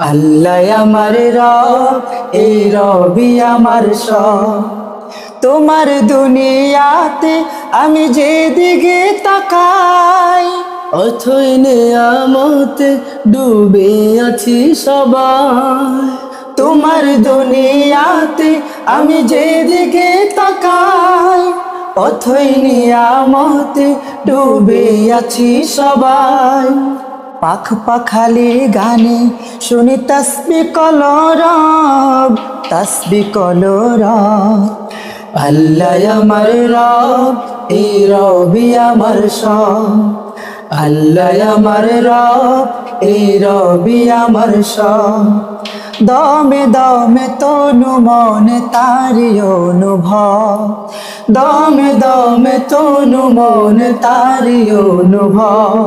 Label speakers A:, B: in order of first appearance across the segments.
A: আল্লাহ আমার রব, এই রবি আমার সব। তোমার দুনিয়াতে আমি যেদিকে তাকাই, অথই নেয়ামতে ডুবে আছি সবাই। তোমার দুনিয়াতে আমি যেদিকে তাকাই, অথই নিয়ামতে ডুবে আছি সবাই। পাখ পাখালি গানে, শুনি তসবি কলরব তসবি কলরব। আল্লাহ আমার রব, এই রবি আমার সব। আল্লাহ আমার রব, এই রবি আমার সব। দমে দমে তনু মনে তারি অনুভব। দমে দমে তনু মনে তারি অনুভব।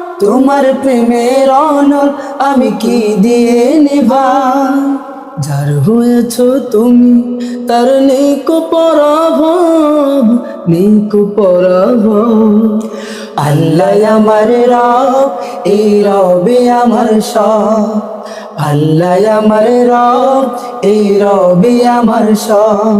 A: তোমার প্রেমের অনল আমি কি দিয়ে নিভাই যার হয়েছ তুমি, তার নেক পরাভব নেক পরাভব। আল্লাহ আমার রব, এই রবে আমার সব। আল্লাহ আমার রব, এই রবে আমার সব।